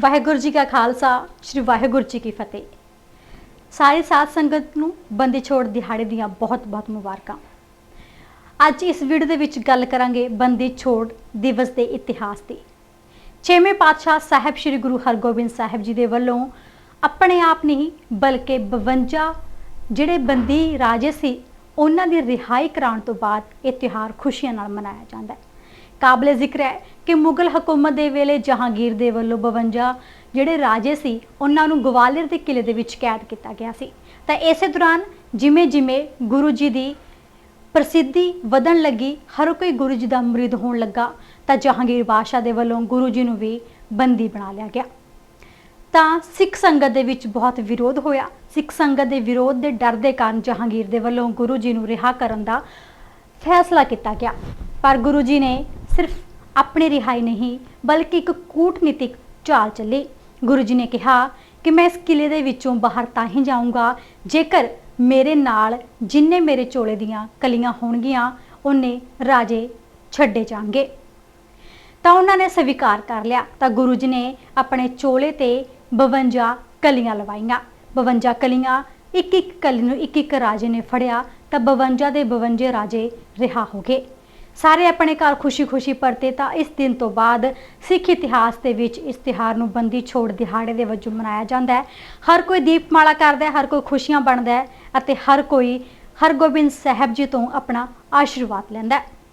ਵਾਹਿਗੁਰੂ ਜੀ ਕਾ ਖਾਲਸਾ, ਸ੍ਰੀ ਵਾਹਿਗੁਰੂ ਜੀ ਕੀ ਫਤਿਹ। ਸਾਰੇ ਸਾਥ ਸੰਗਤ ਨੂੰ ਬੰਦੀ ਛੋੜ ਦਿਹਾੜੇ ਦੀਆਂ ਬਹੁਤ-ਬਹੁਤ ਮੁਬਾਰਕਾਂ। ਅੱਜ ਇਸ ਵੀਡੀਓ ਦੇ ਵਿੱਚ ਗੱਲ ਕਰਾਂਗੇ ਬੰਦੀ ਛੋੜ ਦਿਵਸ ਦੇ ਇਤਿਹਾਸ ਦੀ। ਛੇਵੇਂ ਪਾਤਸ਼ਾਹ ਸਾਹਿਬ ਸ੍ਰੀ ਗੁਰੂ ਹਰਗੋਬਿੰਦ ਸਾਹਿਬ ਜੀ ਦੇ ਵੱਲੋਂ ਆਪਣੇ ਆਪ ਨਹੀਂ, ਬਲਕਿ 52 ਜਿਹੜੇ ਬੰਦੀ ਰਾਜੇ ਸੀ, ਉਹਨਾਂ ਦੀ ਰਿਹਾਈ ਕਰਾਉਣ ਤੋਂ ਬਾਅਦ ਇਹ ਤਿਉਹਾਰ ਖੁਸ਼ੀਆਂ ਨਾਲ ਮਨਾਇਆ ਜਾਂਦਾ ਹੈ। ਕਾਬਲੇ ਜ਼ਿਕਰ ਹੈ ਕਿ ਮੁਗਲ ਹਕੂਮਤ ਦੇ ਵੇਲੇ ਜਹਾਂਗੀਰ ਦੇ ਵੱਲੋਂ 52 ਜਿਹੜੇ ਰਾਜੇ ਸੀ, ਉਹਨਾਂ ਨੂੰ ਗਵਾਲੀਅਰ ਦੇ ਕਿਲੇ ਦੇ ਵਿੱਚ ਕੈਦ ਕੀਤਾ ਗਿਆ ਸੀ। ਤਾਂ ਇਸੇ ਦੌਰਾਨ ਜਿਵੇਂ ਜਿਵੇਂ ਗੁਰੂ ਜੀ ਦੀ ਪ੍ਰਸਿੱਧੀ ਵਧਣ ਲੱਗੀ, ਹਰ ਕੋਈ ਗੁਰੂ ਜੀ ਦਾ ਮੁਰੀਦ ਹੋਣ ਲੱਗਾ, ਤਾਂ ਜਹਾਂਗੀਰ ਬਾਦਸ਼ਾਹ ਦੇ ਵੱਲੋਂ ਗੁਰੂ ਜੀ ਨੂੰ ਵੀ ਬੰਦੀ ਬਣਾ ਲਿਆ ਗਿਆ। ਤਾਂ ਸਿੱਖ ਸੰਗਤ ਦੇ ਵਿੱਚ ਬਹੁਤ ਵਿਰੋਧ ਹੋਇਆ। ਸਿੱਖ ਸੰਗਤ ਦੇ ਵਿਰੋਧ ਦੇ ਡਰ ਦੇ ਕਾਰਨ ਜਹਾਂਗੀਰ ਦੇ ਵੱਲੋਂ ਗੁਰੂ ਜੀ ਨੂੰ ਰਿਹਾ ਕਰਨ ਦਾ ਫੈਸਲਾ ਕੀਤਾ ਗਿਆ। ਪਰ ਗੁਰੂ ਜੀ ਨੇ ਸਿਰਫ ਆਪਣੀ ਰਿਹਾਈ ਨਹੀਂ, ਬਲਕਿ ਇੱਕ ਕੂਟਨੀਤਿਕ ਚਾਲ ਚੱਲੀ। ਗੁਰੂ ਜੀ ਨੇ ਕਿਹਾ ਕਿ ਮੈਂ ਇਸ ਕਿਲੇ ਦੇ ਵਿੱਚੋਂ ਬਾਹਰ ਤਾਂ ਹੀ ਜਾਊਂਗਾ, ਜੇਕਰ ਮੇਰੇ ਨਾਲ ਜਿੰਨੇ ਮੇਰੇ ਚੋਲੇ ਦੀਆਂ ਕਲੀਆਂ ਹੋਣਗੀਆਂ, ਉਹਨੇ ਰਾਜੇ ਛੱਡੇ ਜਾਣਗੇ। ਤਾਂ ਉਹਨਾਂ ਨੇ ਸਵੀਕਾਰ ਕਰ ਲਿਆ। ਤਾਂ ਗੁਰੂ ਜੀ ਨੇ ਆਪਣੇ ਚੋਲੇ ਤੇ 52 ਕਲੀਆਂ ਲਵਾਈਆਂ। 52 ਕਲੀਆਂ ਇੱਕ ਇੱਕ ਕਲੀ ਨੂੰ ਇੱਕ ਇੱਕ ਰਾਜੇ ਨੇ ਫੜਿਆ। ਤਾਂ 52 ਦੇ 52 ਰਾਜੇ ਰਿਹਾ ਹੋ ਗਏ। ਸਾਰੇ ਆਪਣੇ ਘਰ ਖੁਸ਼ੀ-ਖੁਸ਼ੀ ਪਰਤੇ ਤਾਂ ਇਸ ਦਿਨ ਤੋਂ ਬਾਅਦ ਸਿੱਖ ਇਤਿਹਾਸ ਦੇ ਵਿੱਚ ਇਸ ਤਿਹਾਰ ਨੂੰ ਬੰਦੀ ਛੋੜ ਦਿਹਾੜੇ ਦੇ ਵਜੋਂ ਮਨਾਇਆ ਜਾਂਦਾ ਹੈ। ਹਰ ਕੋਈ ਦੀਪਮਾਲਾ ਕਰਦਾ ਹੈ, ਹਰ ਕੋਈ ਖੁਸ਼ੀਆਂ ਬਣਦਾ ਹੈ ਅਤੇ ਹਰ ਕੋਈ ਹਰਗੋਬਿੰਦ ਸਾਹਿਬ ਜੀ ਤੋਂ ਆਪਣਾ ਆਸ਼ੀਰਵਾਦ ਲੈਂਦਾ ਹੈ।